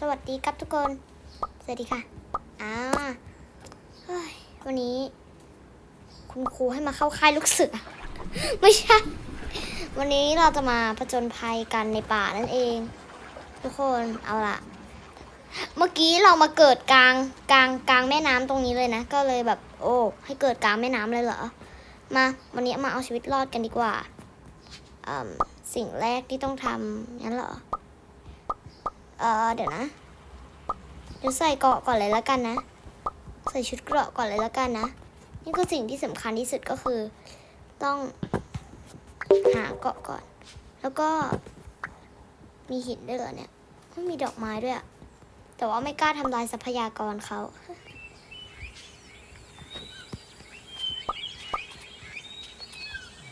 สวัสดีครับทุกคน สวัสดีค่ะ อ่าเฮ้ยวันนี้ คุณครูให้มาเข้าค่ายลูกเสือ ไม่ใช่ วันนี้เราจะมาผจญภัยกันในป่านั่นเอง ทุกคน เอาละเมื่อกี้เรามาเกิดกลางกลางกลางแม่น้ำตรงนี้เลยนะ ก็เลยแบบ โอ้ ให้เกิดกลางแม่น้ำเลยเหรอ มา วันนี้มาเอาชีวิตรอดกันดีกว่า สิ่งแรกที่ต้องทำงั้นเหรอ เออเดี๋ยวนะ เดี๋ยวใส่เกราะก่อนเลยแล้วกันนะ ใส่ชุดเกราะก่อนเลยแล้วกันนะ นี่คือสิ่งที่สำคัญที่สุดก็คือ ต้องหาเกาะก่อน แล้วก็ มีหินด้วยเหรอเนี่ยไม่มีดอกไม้ด้วยอะแต่ว่าไม่กล้าทำลายทรัพยากรเขา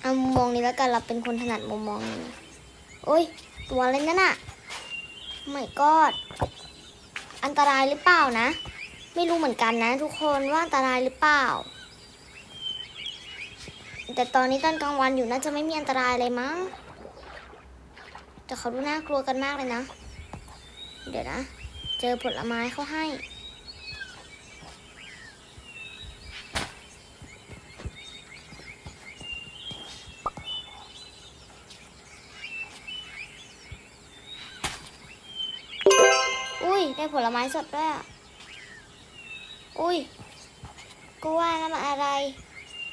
เอามุมมองนี้แล้วกันเราเป็นคนถนัดมุมมองนี้โอ้ย ตัวอะไรนั่นอะ ไม่กอดอันตรายหรือเปล่านะ ไม่รู้เหมือนกันนะทุกคนว่าอันตรายหรือเปล่า แต่ตอนนี้ตอนกลางวันอยู่น่าจะไม่มีอันตรายเลยมั้งแต่เขาดูน่ากลัวกันมากเลยนะ เดี๋ยวนะ เจอผลไม้เขาให้ ผลไม้สดด้วยอะ อุ้ยก็ว่านั่นมันอะไร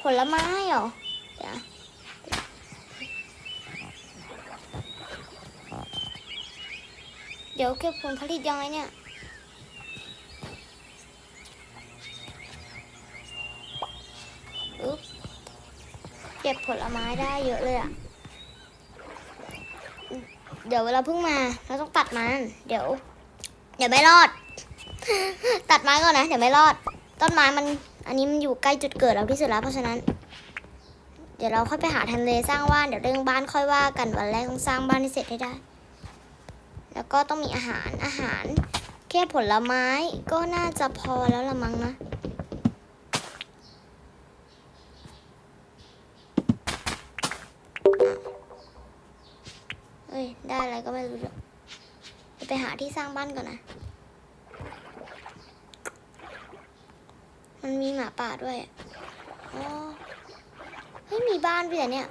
ผลไม้เหรอเดี๋ยวเดี๋ยวเก็บผลผลิตยังไงเนี่ยอึ๊บเก็บผลไม้ได้เยอะเลยอะเดี๋ยวเราเพิ่งมาเราต้องตัดมัน เดี๋ยว เดี๋ยวไม่รอด ตัดไม้ก่อนนะ เดี๋ยวไม่รอด ต้นไม้มัน อันนี้มันอยู่ใกล้จุดเกิดเราที่สุดแล้วเพราะฉะนั้น เดี๋ยวเราค่อยไปหาทำเลสร้างบ้าน เดี๋ยวเรื่องบ้านค่อยว่ากันวันแรกต้องสร้างบ้านให้เสร็จให้ได้ แล้วก็ต้องมีอาหาร อาหาร แค่ผลไม้ก็น่าจะพอแล้วละมั้งนะเฮ้ย ได้อะไรก็ไม่รู้ ไปหาที่สร้างบ้านก่อนนะ มันมีหมาป่าด้วยอ๋อเฮ้ยมีบ้านด้วยเหรอเนี่ย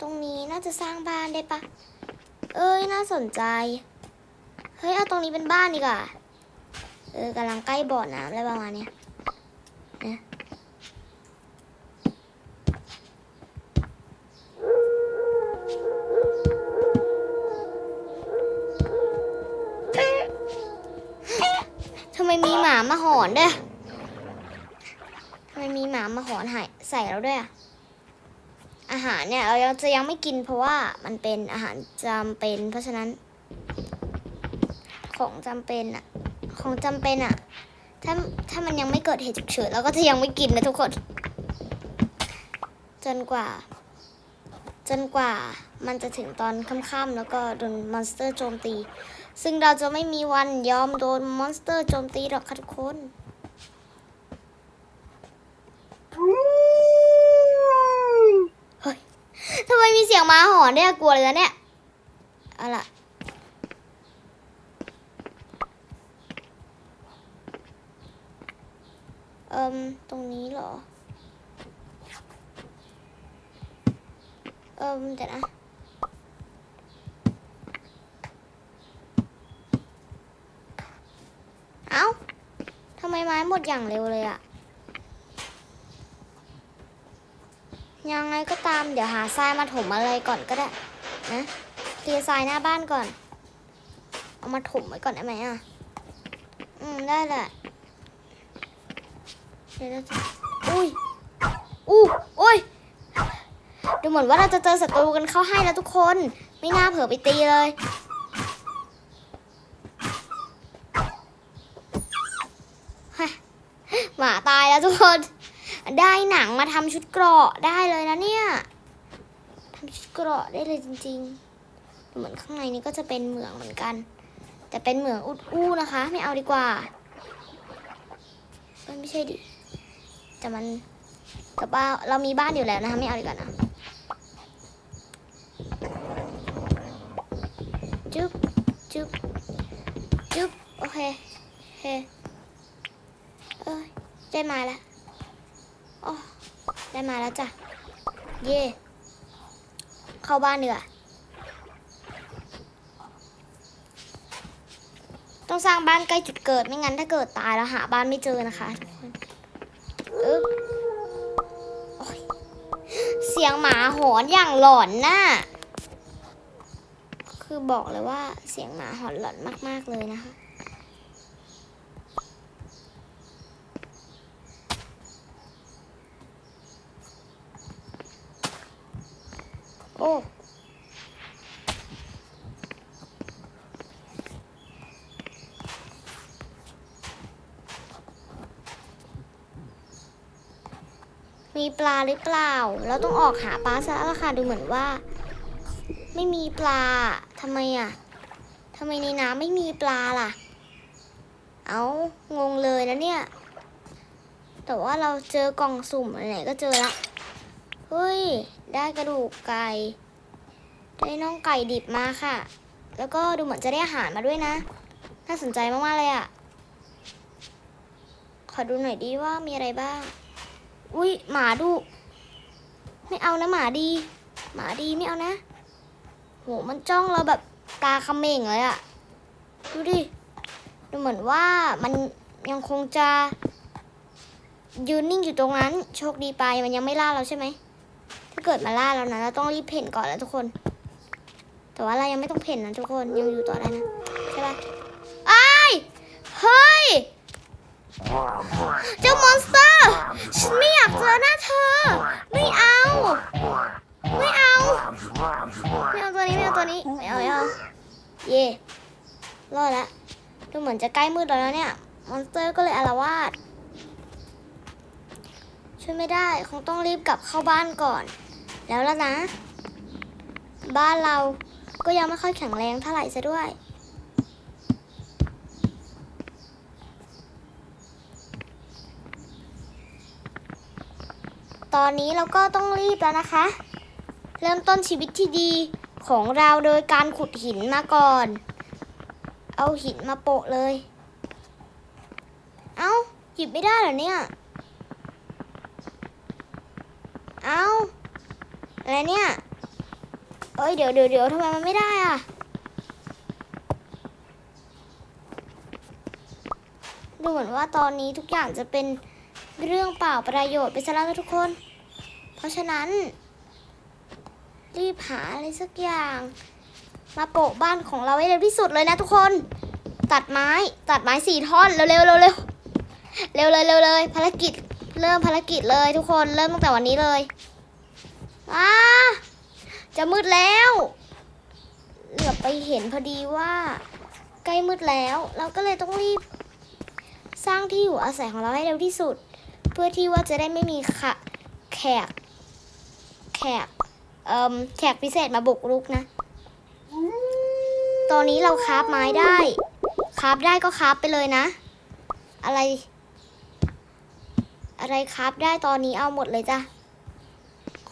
ตรงนี้น่าจะสร้างบ้านได้ปะ เอ้ยน่าสนใจ เฮ้ยเอาตรงนี้เป็นบ้านดีกว่า เออกำลังใกล้บ่อน้ำอะไรประมาณเนี้ย มามาหอนด้วยทำไมมีหมามาหอนหายใส่เราด้วยอะอาหารเนี่ยเรายังจะยังไม่กินเพราะว่ามันเป็นอาหารจำเป็น เพราะฉะนั้น ของจำเป็นอะของจำเป็นอะถ้าถ้ามันยังไม่เกิดเหตุฉุกเฉินเราก็จะยังไม่กินนะทุกคน จนกว่า จนกว่า มันจะถึงตอนค่ำๆแล้วก็โดนมอนสเตอร์โจมตี ซึ่งเราจะไม่มีวันยอมโดนมอนสเตอร์โจมตีหรอกค่ะทุกคนเฮ้ยทำไมมีเสียงมาหอนเนี่ยกลัวเลยนะเนี่ยเอาล่ะเอิมตรงนี้เหรอ เอิมเดี๋ยวนะ เอ้า ทำ ไมไม้หมดอย่างเร็วเลยอะยังไงก็ตามเดี๋ยวหาทรายมาถมอะไรก่อนก็ได้นะเคลียร์ทรายหน้าบ้านก่อน เอามาถมไว้ก่อนได้ไหมอะอืมได้แหละเดี๋ยวเราจะอุ้ยอู้อุ้ยดูเหมือนว่าเราจะเจอศัตรูกันเข้าให้แล้วทุกคน ไม่น่าเผลอไปตีเลย ฮะหมาตาย แล้วทุกคน ได้หนังมาทำชุดเกราะได้เลยนะเนี่ยทำชุดเกราะได้เลยจริง ๆ เหมือนข้างในนี้ก็จะเป็นเหมืองเหมือนกัน แต่เป็นเหมืองอุดอู้นะคะ ไม่เอาดีกว่าเอ้ยไม่ใช่ดิแต่มันแต่ว่าเรามีบ้านอยู่แล้วนะคะ ไม่เอาดีกว่านะจึ๊บจึ๊บจุ๊บโอเคโอเคเอ้ย ได้มาแล้วอ๋อได้มาแล้วจ้ะ เย่เข้าบ้านเนีกว่ยต้องสร้างบ้านใกล้จุดเกิดไม่งั้นถ้าเกิดตายแล้วหาบ้านไม่เจอนะคะทุกคนอึ๊บโอ๊ยเสียงหมาหอนอย่างหลอนน่ะ คือบอกเลยว่าเสียงหมาหอนหลอนมาก ๆ เลยนะคะ โอ้ มีปลา หรือเปล่า เราต้องออกหาปลาซะแล้วค่ะดูเหมือนว่า ไม่มีปลาทำไมอะทำไมในน้ำไม่มีปลาล่ะ เอางงเลยนะเนี่ย แต่ว่าเราเจอกล่องสุ่มไหนก็เจอละเฮ้ย ได้กระดูกไก่ได้น่องไก่ดิบมาค่ะ แล้วก็ดูเหมือนจะได้อาหารมาด้วยนะ น่าสนใจมากๆเลยอะ ขอดูหน่อยดีว่ามีอะไรบ้าง อุ้ยหมาดุไม่เอานะหมาดี หมาดีไม่เอานะ โหมันจ้องเราแบบตาเม่งเลยอะดูดิดูเหมือนว่ามันยังคงจะยืนนิ่งอยู่ตรงนั้น โชคดีไปมันยังไม่ล่าเราใช่ไหมถ้าเกิดมาล่าเรานะเราต้องรีบเพ่นก่อนแล้วทุกคน แต่ว่าเรายังไม่ต้องเพ่นนะทุกคนยังอยู่ต่อได้นะใช่ปะไอ้เฮ้ย เจ้ามอนสเตอร์ ฉันไม่อยากเจอหน้าเธอ ไม่เอา ไม่เอา ไม่เอาตัวนี้ ไม่เอาตัวนี้ ไม่เอาไม่เอาเย่รอดละดูเหมือนจะใกล้มืดแล้วเนี่ย มอนสเตอร์ก็เลยอารวาสช่วยไม่ได้ คงต้องรีบกลับเข้าบ้านก่อน แล้วละนะ บ้านเราก็ยังไม่ค่อยแข็งแรงเท่าไหร่ซะด้วย ตอนนี้เราก็ต้องรีบแล้วนะคะ เริ่มต้นชีวิตที่ดีของเราโดยการขุดหินมาก่อน เอาหินมาโปะเลย เอา้าหยิบไม่ได้เหรอเนี่ย เอา้าอะไรเนี่ย เอ้ยเดี๋ยวเดี๋ยวเดี๋ยวทำไมมันไม่ได้อะดูเหมือนว่าตอนนี้ทุกอย่างจะเป็นเรื่องเปล่าประโยชน์ไปซะแล้วทุกคน ราะฉะนั้น รีบหาอะไรสักอย่าง มาโปะบ้านของเราให้เร็วที่สุดเลยนะทุกคน ตัดไม้ตัดไม้สี่ท่อนเร็วเร็วเร็วเร็วเร็วเลยเร็วเลยภารกิจเริ่มภารกิจเลยทุกคนเริ่มตั้งแต่วันนี้เลยอ้าจะมืดแล้วเหลือไปเห็นพอดีว่า ใกล้มืดแล้ว เราก็เลยต้องรีบ สร้างที่อยู่อาศัยของเราให้เร็วที่สุด เพื่อที่ว่าจะได้ไม่มีขะแขก กเอ่มแขกพิเศษมาบุกรุกนะ ตอนนี้เราคราฟไม้ได้คราฟได้ก็คราฟไปเลยนะ อะไร อะไรคราฟได้ตอนนี้เอาหมดเลยจ้ะ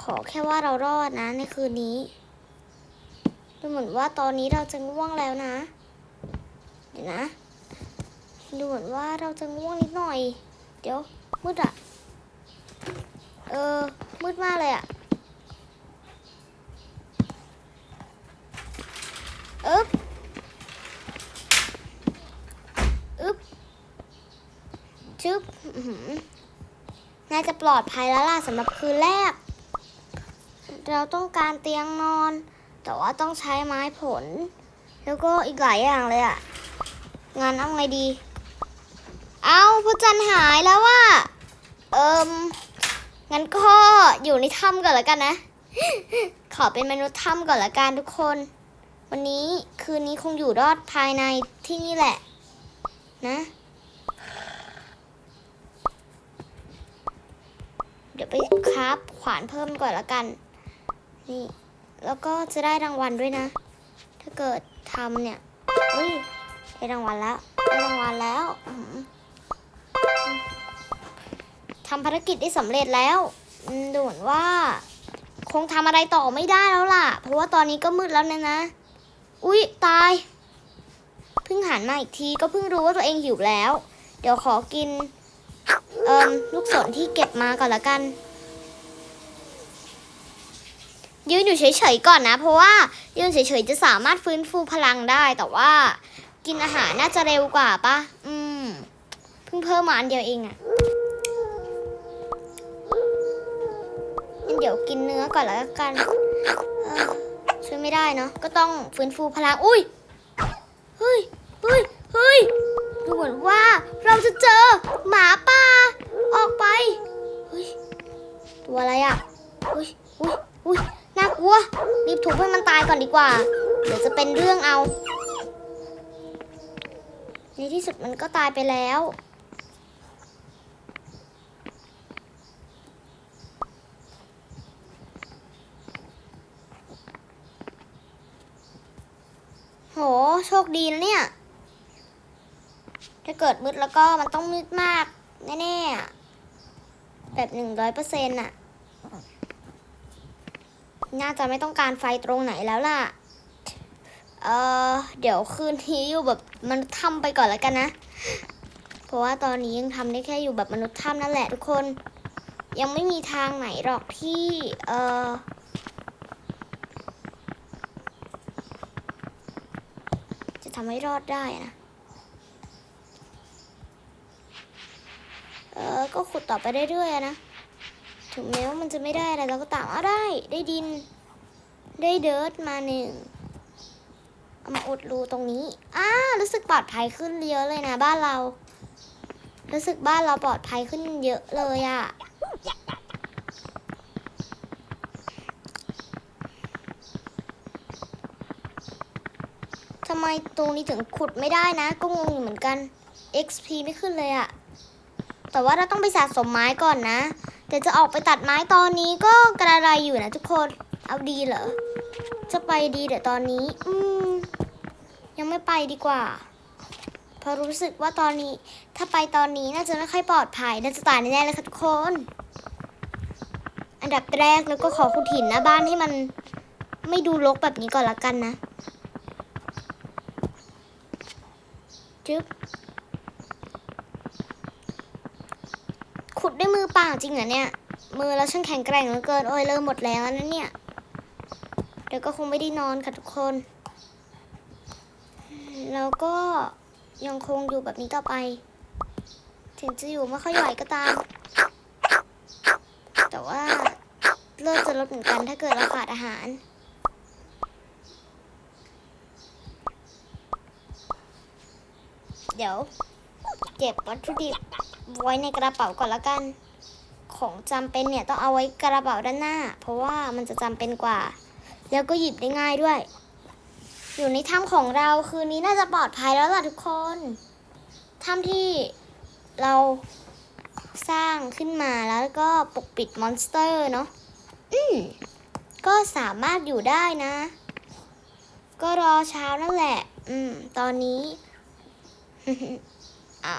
ขอแค่ว่าเรารอดนะในคืนนี้ดูเหมือนว่าตอนนี้เราจะง่วงแล้วนะ เดี๋ยวนะดูเหมือนว่าเราจะง่วงนิดหน่อย เดี๋ยวมืดอะเออมืดมากเลยอะอึ๊บ อึ๊บ ชึบอื้อหือน่าจะ ปลอดภัยแล้วล่ะสำหรับคืนแรก เราต้องการเตียงนอน แต่ว่าต้องใช้ไม้ผล แล้วก็อีกหลายอย่างเลยอะงานเอาไงดี เอาพระจันทร์หายแล้วว่าเอิมงั้นก็อยู่ในถ้ำก่อนละกันนะ ขอเป็นมนุษย์ถ้ำก่อนละกันทุกคน วันนี้คืนนี้คงอยู่รอดภายในที่นี่แหละ นะ ดี๋ยวไปคราฟขวานเพิ่มก่อนละกัน นี่ แล้วก็จะได้รางวัลด้วยนะ ถ้าเกิดทำเนี่ยอุ้ยได้รางวัลแล้วได้รางวัลแล้วทำภารกิจได้สำเร็จแล้วดูเหมือนว่า คงทำอะไรต่อไม่ได้แล้วล่ะ เพราะว่าตอนนี้ก็มืดแล้วเนี่ยนะ อุ๊ย ตาย เพิ่งหันมาอีกทีก็เพิ่งรู้ว่าตัวเองหิวแล้ว เดี๋ยวขอกิน เอ่มลูกศรที่เก็บมาก่อนละกัน ยืนอยู่เฉยๆก่อนนะ เพราะว่ายืนเฉยๆจะสามารถฟื้นฟูพลังได้ แต่ว่ากินอาหารน่าจะเร็วกว่าปะอืม เพิ่งเพิ่มมาอันเดียวเองอะงั้นเดี๋ยวกินเนื้อก่อนแล้วกันช่วยไม่ได้เนาะ ก็ต้องฟื้นฟูพลัง อุ้ยเฮ้ยเฮ้ย กว่า เดี๋ยวจะเป็นเรื่องเอา ในที่สุดมันก็ตายไปแล้ว โห โชคดีนะเนี่ย ถ้าเกิดมืดแล้วก็มันต้องมืดมาก แน่ๆ แบบหนึ่งร้อยเปอร์เซ็นต์อะ น่าจะไม่ต้องการไฟตรงไหนแล้วล่ะ เออเดี๋ยวคืนนี้อยู่แบบมนุษย์ถ้ำไปก่อนแล้วกันนะ เพราะว่าตอนนี้ยังทำได้แค่อยู่แบบมนุษย์ถ้ำนั่นแหละทุกคน ยังไม่มีทางไหนหรอกที่ เออจะทำให้รอดได้นะ เออก็ขุดต่อไปเรื่อยๆนะ ถึงแม้ว่ามันจะไม่ได้อะไรเราก็ตามเอาได้ ได้ดิน ได้เดิร์ดมาหนึ่งเอามาอุดรูตรงนี้อ้ารู้สึกปลอดภัยขึ้นเยอะเลยนะบ้านเรา รู้สึกบ้านเราปลอดภัยขึ้นเยอะเลยอะทำไมตรงนี้ถึงขุดไม่ได้นะ ก็งงอยู่เหมือนกัน XP ไม่ขึ้นเลยอะแต่ว่าเราต้องไปสะสมไม้ก่อนนะ แต่จะออกไปตัดไม้ตอนนี้ก็กระไรอยู่นะทุกคน เอาดีเหรอ จะไปดีเดี๋ยวตอนนี้ อืม ยังไม่ไปดีกว่า เพราะรู้สึกว่าตอนนี้ ถ้าไปตอนนี้น่าจะไม่ค่อยปลอดภัยน่าจะตายแน่ๆเลยค่ะทุกคน อันดับแรกแล้วก็ขอขุดหินหน้าบ้านให้มันไม่ดูรกแบบนี้ก่อนละกันนะ จึ๊บ ขุ ด้วยมือเปล่าจริงเหรอเนี่ย มือเราช่างแข็งแกร่งเหลือเกิน โอ้ยเริ่มหมดแล้วนะเนี่ย เดี๋ยวก็คงไม่ได้นอนค่ะทุกคน แล้วก็ยังคงอยู่แบบนี้ต่อไป ถึงจะอยู่ไม่ค่อยไหวก็ตาม แต่ว่าเลือดจะลดเหมือนกันถ้าเกิดเราขาดอาหารเดี๋ยวเก็บวัตถุดิบ ไว้ในกระเป๋าก่อนละกัน ของจำเป็นเนี่ยต้องเอาไว้กระเป๋าด้านหน้า เพราะว่ามันจะจำเป็นกว่า แล้วก็หยิบได้ง่ายด้วย อยู่ในถ้ำของเราคืนนี้น่าจะปลอดภัยแล้วล่ะทุกคนถ้ำที่เราสร้างขึ้นมาแล้วก็ปกปิดมอนสเตอร์เนาะอืมก็สามารถอยู่ได้นะ ก็รอเช้านั่นแหละ อืม ตอนนี้ อะ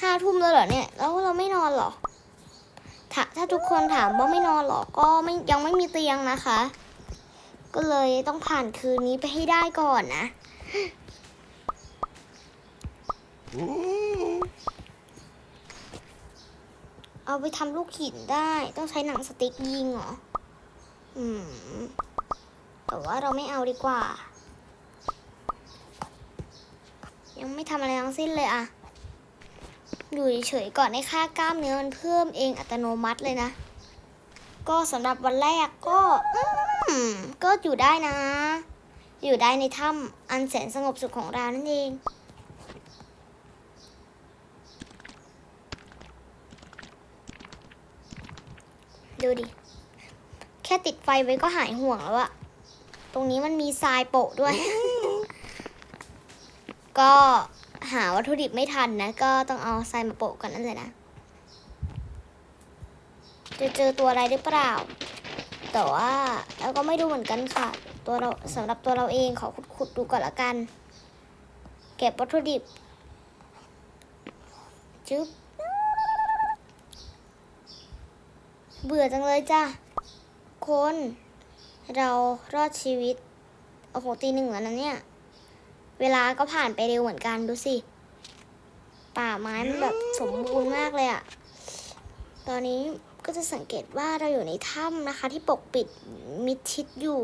ห้าทุ่มแล้วเหรอเนี่ย แล้วเราไม่นอนหรอถ้าถ้าทุกคนถามว่าไม่นอนหรอ ก็ไม่ยังไม่มีเตียงนะคะ ก็เลยต้องผ่านคืนนี้ไปให้ได้ก่อนนะ เอาไปทำลูกหินได้ ต้องใช้หนังสติ๊กยิงเหรอ อืม แต่ว่าเราไม่เอาดีกว่า ยังไม่ทำอะไรทั้งสิ้นเลยอะ อยู่เฉยๆก่อนให้ค่ากล้ามเนื้อมันเพิ่มเองอัตโนมัติเลยนะ ก็สำหรับวันแรกก็อก็อยู่ได้นะ อยู่ได้ในถ้ำอันแสนสงบสุขของเรานั่นเองดูดิ แค่ติดไฟไว้ก็หายห่วงแล้วอะตรงนี้มันมีทรายโปะด้วย ก็ หาวัตถุดิบไม่ทันนะ ก็ต้องเอาทรายมาโปะกันนั่นเลยนะ จะเจอตัวอะไรหรือเปล่า แต่ว่าเราก็ไม่ดูเหมือนกันค่ะ ตัวเราสำหรับตัวเราเองขอขุดๆดูก่อนละกัน เก็บวัตถุดิบจึ๊บเบื่อจังเลยจ้ะ คน เรารอดชีวิต โอ้โหตีหนึ่งแล้วนะเนี่ย เวลาก็ผ่านไปเร็วเหมือนกันดูสิ ป่าไม้มันแบบสมบูรณ์มากเลยอะตอนนี้ก็จะสังเกตว่าเราอยู่ในถ้ำนะคะ ที่ปกปิดมิดชิดอยู่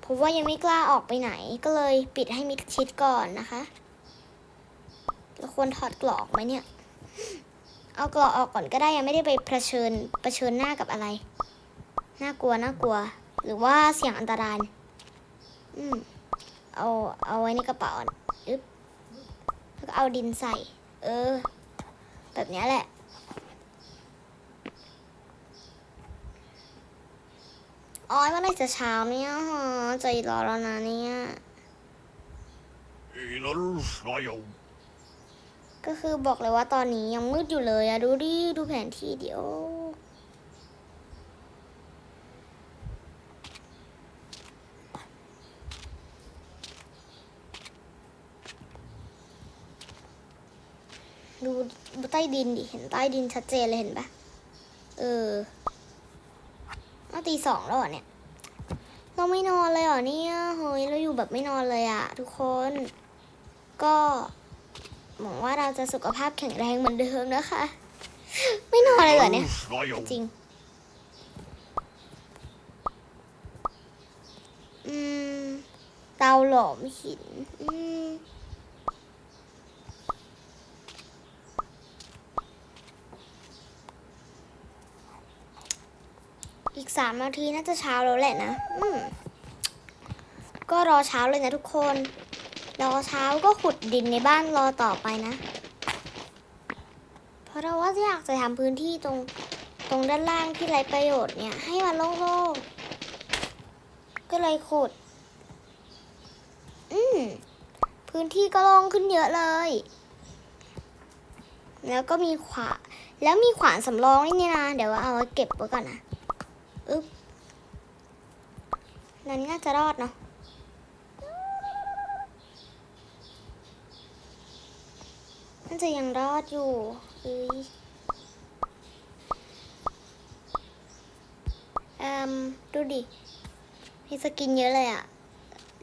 เพราะว่ายังไม่กล้าออกไปไหนก็เลยปิดให้มิดชิดก่อนนะคะเราควรถอดกรอกไหมเนี่ย เอากรอกออกก่อนก็ได้ยังไม่ได้ไปเผชิญเผชิญหน้ากับอะไร น่ากลัวน่ากลัว หรือว่าเสี่ยงอันตราย อืม เอาเอาไว้ในกระเป๋าอึ๊บแล้วก็เอาดินใส่ เออ แบบนี้แหละ อ๋อมื่อไรจะเช้าเนี่ยฮะใจรอแล้วนะเนี่ยก็คือบอกเลยว่าตอนนี้ยังมืดอยู่เลยอะดูดิ ดูแผนที่เดี๋ยว ใต้ดินดิ เห็นใต้ดินชัดเจนเลยเห็นปะเออเอาตีสองแล้วเนี่ย เราไม่นอนเลยเหรอเนี่ย เฮ้ย เราอยู่แบบไม่นอนเลยอะทุกคน ก็หวังว่าเราจะสุขภาพแข็งแรงเหมือนเดิมนะคะ ไม่นอนเลยเหรอเนี่ย จริง อืม เตาหลอมหิน อืม อีกสามนาทีน่าจะเช้าแล้วแหละนะอืมก็รอเช้าเลยนะทุกคน รอเช้าก็ขุดดินในบ้านรอต่อไปนะ เพราะเราว่าอยากจะทำพื้นที่ตรงตรงด้านล่างที่ไร้ประโยชน์เนี่ย ให้มันโล่งๆ ก็เลยขุด อืม พื้นที่ก็โล่งขึ้นเยอะเลย แล้วก็มีขวา แล้วมีขวานสำรองนี่นะ เดี๋ยวว่าเอาไว้เก็บไว้ก่อนนะ อึ๊บนั่นน่าจะรอดเนาะน่าจะยังรอดอยู่เอ้ยเอ่มดูดิ มีสกินเยอะเลยอะ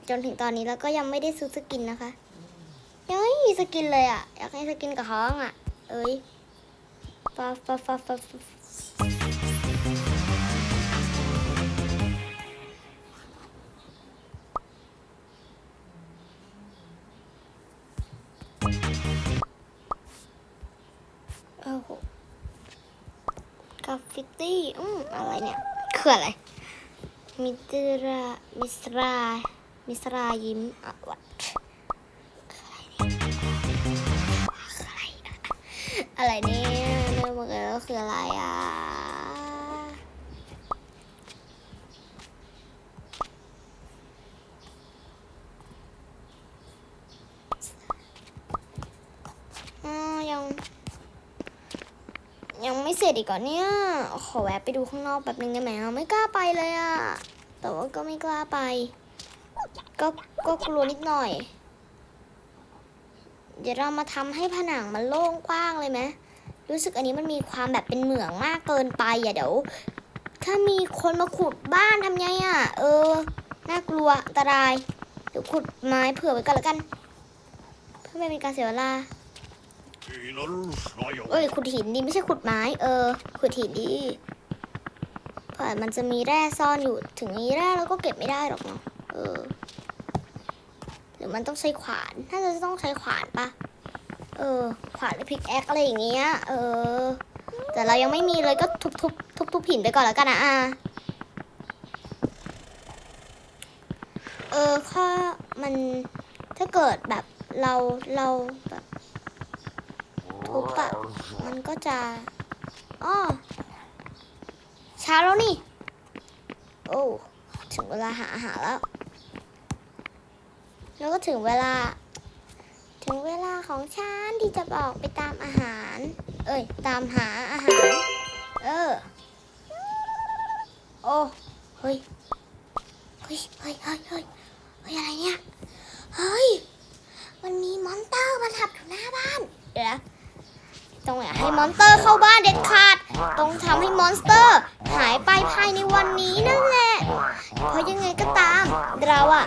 จนถึงตอนนี้แล้วก็ยังไม่ได้ซื้อสกินนะคะ ยังไม่มีสกินเลยอะอยากให้สกินกับท้องอะเอ้ยฟาฟ้าฟ้าฟ้าฟ้า อะไรเนี่ยคืออะไร มิตรามิสรา มิสรายิ้มอะวัดอะไรเนี่ยเรื่องมันก็คืออะไรอะ อ่ายัง ยังไม่เสร็ จอีกก่อนเนี่ย ขอแวะไปดูข้างนอกแบบนึงได้ไหมไม่กล้าไปเลยอะแต่ว่าก็ไม่กล้าไป ก็ก็กลัวนิดหน่อย เดี๋ยวเรามาทำให้ผนังมันโล่งกว้างเลยไหมรู้สึกอันนี้มันมีความแบบเป็นเหมืองมากเกินไปอะเดี๋ยว ถ้ามีคนมาขุดบ้านทำไงอะ เออ น่ากลัวอันตราย เดี๋ยวขุดไม้เผื่อไว้ก่อนละกัน เพื่อไม่เป็นการเสียเวลา เอ้ยขุดหินดีไม่ใช่ขุดไม้ เออขุดหินดีเผื่อมันจะมีแร่ซ่อนอยู่ถึงมีแร่แล้วก็เก็บไม่ได้หรอกเนาะเออ หรือมันต้องใช้ขวานถ้าจะต้องใช้ขวานปะเออ ขวานหรือพิกแอคอะไรอย่างเงี้ยเออ แต่เรายังไม่มีเลยก็ทุบทุบทุบทุบหินไปก่อนแล้วกันนะอะเออข้อมันถ้าเกิดแบบเราเราแบบ ทุบอะมันก็จะอ้อเช้าแล้วนี่ โอ้ถึงเวลาหาอาหารแล้ว แล้วก็ถึงเวลา ถึงเวลาของฉันที่จะออกไปตามอาหาร เอ้ย ตามหาอาหาร เออ โอ้ เฮ้ย เฮ้ย เฮ้ย เฮ้ย เฮ้ยเฮ้ยอะไรเนี่ย เฮ้ย มันมีมอนเตอร์มาทับอยู่หน้าบ้าน เดี๋ยวนะ ต้องอย่าให้มอนสเตอร์เข้าบ้านเด็ดขาด ต้องทำให้มอนสเตอร์ หายไปภายในวันนี้นั่นแหละ เพราะยังไงก็ตาม เราอะ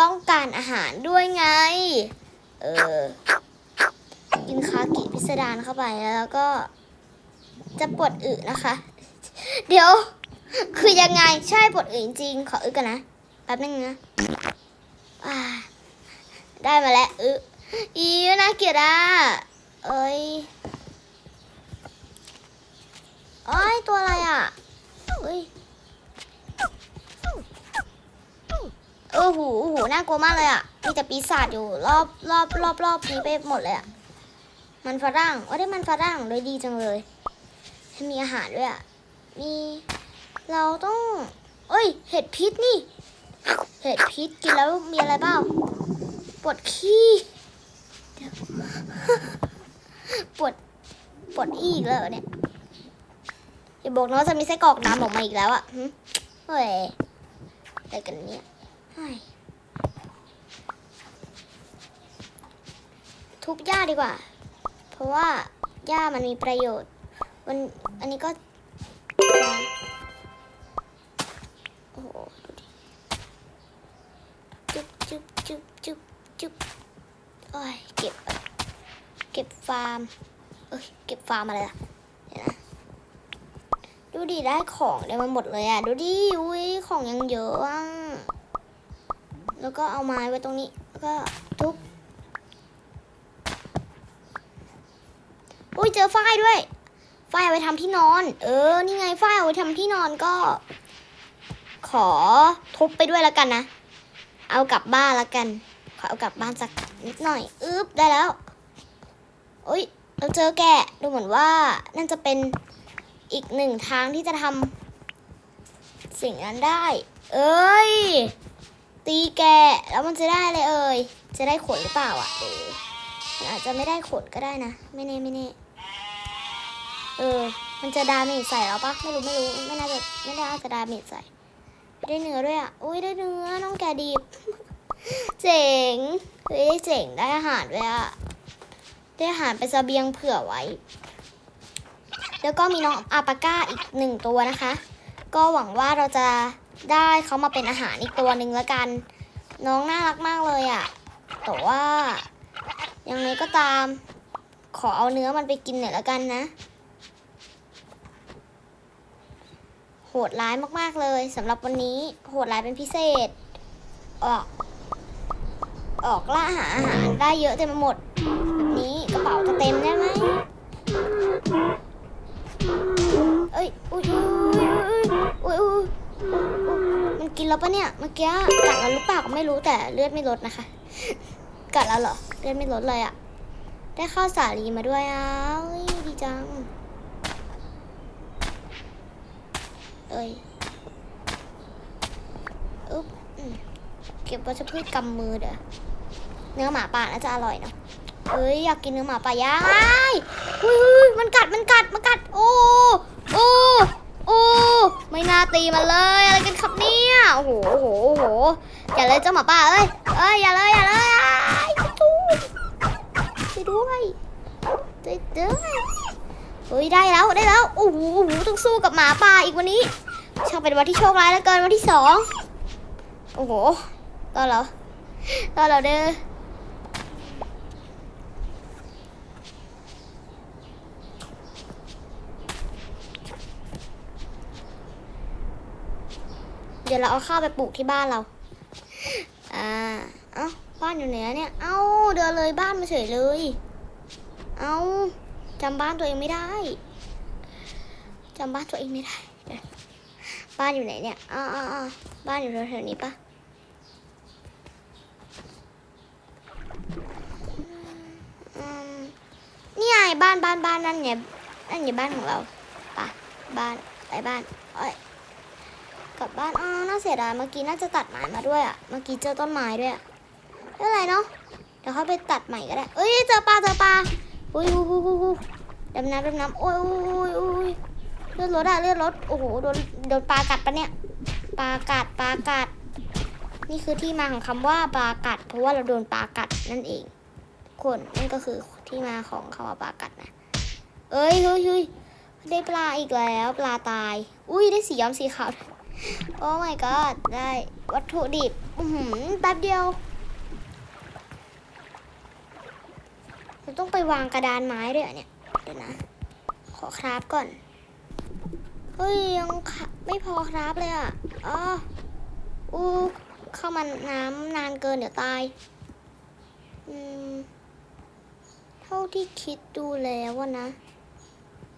ต้องการอาหารด้วยไง เออ กินคากิพิสดารเข้าไปแล้วก็ จะปวดอึนะคะ เดี๋ยว คือยังไงใช่ปวดอึจริงขออึกันนะ แป๊บนึงนะได้มาแล้วอึอีน่าเกียดอะ เอ้ยเอ้ยตัวอะไรอะเอ้ยเออหูหูน่ากลัวมากเลยอะมีแต่ปีศาจอยู่รอบรอบรอบรอบนี้ไปหมดเลยอะมันฝรั่งว่าได้มันฝรั่งเลยดีจังเลยมีอาหารด้วยอะมีเราต้องเอ้ย เห็ดพิษนี่ เห็ดพิษกินแล้วมีอะไรบ้างปวดขี้ ปวดปวดอีกแล้วเหรอเนี่ยอย่าบอกนะว่าจะมีไส้กรอกน้ำออกมาอีกแล้วอะหึเฮ้ยอะไรกันเนี่ยเฮ้ยทุบหญ้าดีกว่า เพราะว่าหญ้ามันมีประโยชน์วันอันนี้ก็ เอ้ยเก็บฟาร์มอะไรล่ะเดี๋ยวนะดูดิได้ของได้มาหมดเลยอะ ดูดิอุ้ยของยังเยอะอะแล้วก็เอาไม้ไว้ตรงนี้แล้วก็ทุบอุ้ยเจอฝ้ายด้วยฝ้ายเอาไปทำที่นอน เออ นี่ไงฝ้ายเอาไปทำที่นอนก็ ขอทุบไปด้วยแล้วกันนะ เอากลับบ้านแล้วกัน ขอเอากลับบ้านสักนิดหน่อย อึ๊บได้แล้ว โอ้ยเราเจอแกะดูเหมือนว่านั่นจะเป็นอีกหนึ่งทางที่จะทำสิ่งนั้นได้ เอ้ย ตีแกะแล้วมันจะได้อะไรเอ่ยจะได้ขนหรือเปล่าอะเออมันอาจจะไม่ได้ขนก็ได้นะ ไม่แน่ไม่แน่เออ มันจะดาเมจใส่เราปะไม่รู้ไม่รู้ไม่น่าจะไม่น่าจะดาเมจใส่ได้เนื้อด้วยอะอุ้ยได้เนื้อน้องแกดิบเจ๋งเฮ้ยเจ๋งได้อาหารด้วยอะ ได้อาหารเป็นเสบียงเผื่อไว้ แล้วก็มีน้องอาปาก้าอีกหนึ่งตัวนะคะ ก็หวังว่าเราจะได้เขามาเป็นอาหารอีกตัวหนึ่งแล้วกัน น้องน่ารักมากเลยอะ่ะ แต่ว่ายังไงก็ตาม ขอเอาเนื้อมันไปกินหน่อยแล้วกันนะ โหดร้ายมากๆเลยสำหรับวันนี้โหดร้ายเป็นพิเศษ ออก ออกล่าหาอาหารได้เยอะเต็มไปหมด นี้กระเป๋าจะเต็มได้ไหมเอ้ยอุ้ยอุ้ยอุ้ยอุยมันกินแล้วปะเนี่ยเมื่อกี้กัดเราหรือเปล่าก็ไม่รู้แต่เลือดไม่ลดนะคะกัดแล้วเหรอเลือดไม่ลดเลยอะได้ข้าวสาลีมาด้วยอะเอ้ยดีจัง เอ้ยอุ๊บเก็บวัชพืชกำมือเด้อเนื้อหมาป่าน่าจะอร่อยเนอะ เอ้ยอยากกินเนื้อหมาป่าย่างไอ้ายอุ้ยมันกัดมันกัดมันกัด โอ้โอ้โอ้ไม่น่าตีมันเลยอะไรกันครับเนี่ยโอ้โหโอ้โหโอ้โหอย่าเลยเจ้าหมาป่าเอ้ยเอ้ยอย่าเลยอย่าเลยอ้ายช่วยด้วยช่วยด้วยเฮ้ยได้แล้วได้แล้วโอ้โหโอ้โหต้องสู้กับหมาป่าอีกวันนี้ช่างเป็นวันที่โชคร้ายเหลือเกินวันที่สองโอ้โหตอนเราตอนเราเด้อ ดี๋ยวเราเอาข้าวไปปลูกที่บ้านเรา อ่า เอ้า บ้านอยู่ไหนเนี่ย เอ้า เดินเลยบ้านมาเฉยเลย เอ้าจำบ้านตัวเองไม่ได้จำบ้านตัวเองไม่ได้ บ้านอยู่ไหนเนี่ยอ้าอ้าอ้าบ้านอยู่แถวๆนี้ปะอืมนี่ไงบ้านบ้านบ้านนั่นไงนั่นไงบ้านของเราปะบ้านไปบ้านเอ้ย กลับบ้านอ๋อน่าเสียดายเมื่อกี้น่าจะตัดไม้มาด้วยอะ เมื่อกี้เจอต้นไม้ด้วยอะไม่เป็นไรเนาะ เดี๋ยวเขาไปตัดใหม่ก็ได้ เอ้ยเจอปลาเจอปลาอุ้ยอุ้ยอุ้ยอุ้ยดำน้ำดำน้ำโอ้ยโอ้ยอ้ยโอ้ยเลือดรถอะเลือดรถ โอ้โหโดนโดนปลากัดปะเนี่ย ปลากัดปลากัด นี่คือที่มาของคำว่าปลากัด เพราะว่าเราโดนปลากัดนั่นเองคนนั่นก็คือที่มาของคำว่าปลากัดนะ เอ้ยเฮ้ยเฮ้ยได้ปลาอีกแล้ว ปลาตาย อุ้ยได้สีย้อมสีขาว โอ้ my god ได้วัตถุดิบอือหือแป๊บเดียวเราต้องไปวางกระดานไม้ด้วยเหรอเนี่ย เดี๋ยวนะ ขอคราฟก่อน เฮ้ย ยังไม่พอคราฟเลยอะอ๋ออู้เข้ามาน้ำนานเกินเดี๋ยวตาย อืม เท่าที่คิดดูแล้วนะ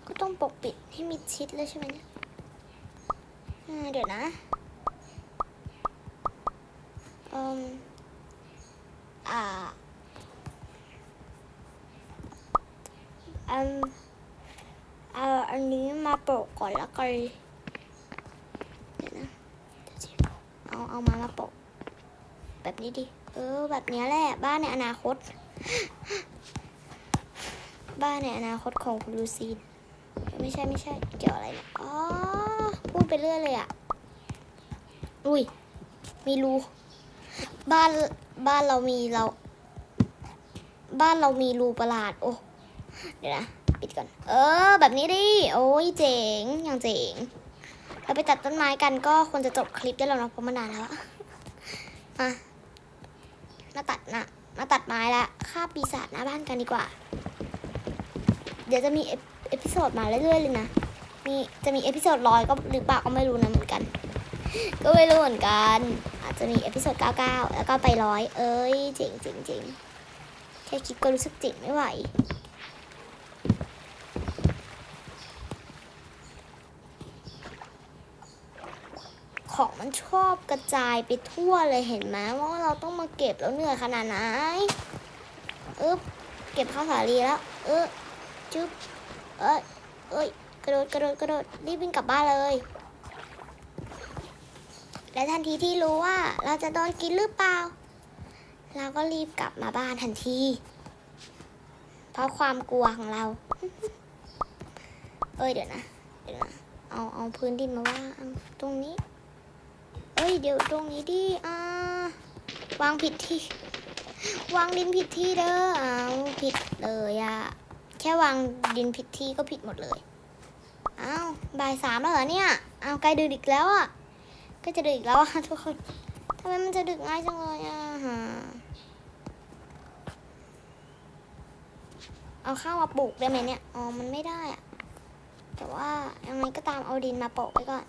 ก็ต้องปกปิดให้มิดชิดเลยใช่ไหมเนี่ย เดี๋ยวนะอืมอ่าอืมเอาอันนี้มาโปะก่อนแล้วกันเดี๋ยวนะเดี๋ยวสิเอาเอามามาโปะแบบนี้ดิ เออ แบบนี้แหละ บ้านในอนาคต บ้านในอนาคตของคุณลูซีน ไม่ใช่ไม่ใช่เกี่ยวอะไรเนี่ยอ๋อพูดไปเรื่อยเลยอะอุ้ยมีรูบ้านบ้านเรามีเรา บ้านเรามีรูประหลาด โอ้เดี๋ยวนะปิดก่อน เออ แบบนี้ดิโอ้ยเจ๋งอย่างเจ๋งเราไปตัดต้นไม้กันก็ควรจะจบคลิปได้แล้วเนาะเพราะมันนานแล้วอะอะมาตัดนะมาตัดไม้ละฆ่าปีศาจหน้าบ้านกันดีกว่า เดี๋ยวจะมีเอ อพิโซดมาเรื่อยๆเลยนะมีจะมีเอพิโซดร้อยก็หรือเปล่าก็ไม่รู้นะเหมือนกัน ก็ไม่รู้เหมือนกัน อาจจะมีเอพิโซด99แล้วก็ไปร้อยเอ้ยเจ๋งเจ๋งเจ๋งแค่คิดก็รู้สึกเจ๋งไม่ไหวของมันชอบกระจายไปทั่วเลยเห็นไหมว่าเราต้องมาเก็บแล้วเหนื่อยขนาดไหนอึ๊บเก็บข้าวสาลีแล้วเออจุ๊บ เอ้ยเอ้ยกระโดดกระโดดกระโดดรีบวิ่งกลับบ้านเลย และทันทีที่รู้ว่าเราจะโดนกินหรือเปล่า เราก็รีบกลับมาบ้านทันที เพราะความกลัวของเรา เอ้ยเดี๋ยวนะเดี๋ยวนะเอาเอาพื้นดินมาว่างตรงนี้ เอ้ยเดี๋ยวตรงนี้ดิอ่าวางผิดที่ วางดินผิดที่เด้ออ้าผิดเลยอะ ค่วางดินผิดที่ก็ผิดหมดเลย อ้าวบ่ายสามแล้วเหรอเนี่ย อ้าวใกล้ดึกอีกแล้วอะก็จะดึกอีกแล้วอะทุกคนทำไมมันจะดึกง่ายจังเลยอะฮะเอาข้าวมาปลูกได้ไหมเนี่ย อ๋อ มันไม่ได้อะแต่ว่ายังไงก็ตามเอาดินมาโปะไว้ก่อน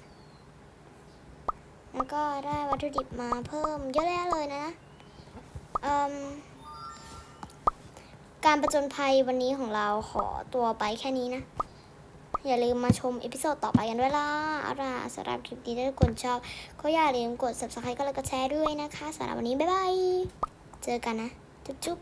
แล้วก็ได้วัตถุดิบมาเพิ่มเยอะแยะเลยนะ เอิ่ม การประจนภัยวันนี้ของเราขอตัวไปแค่นี้นะ อย่าลืมมาชมเอพิโซดต่อไปกันด้วยล่ะเอาล่ะสำหรับคลิปนี้ถ้าทุกคนชอบ ก็อย่าลืมกด subscribe ก็แล้วก็แชร์ด้วยนะคะสำหรับวันนี้ บ๊ายบาย เจอกันนะ จุ๊บ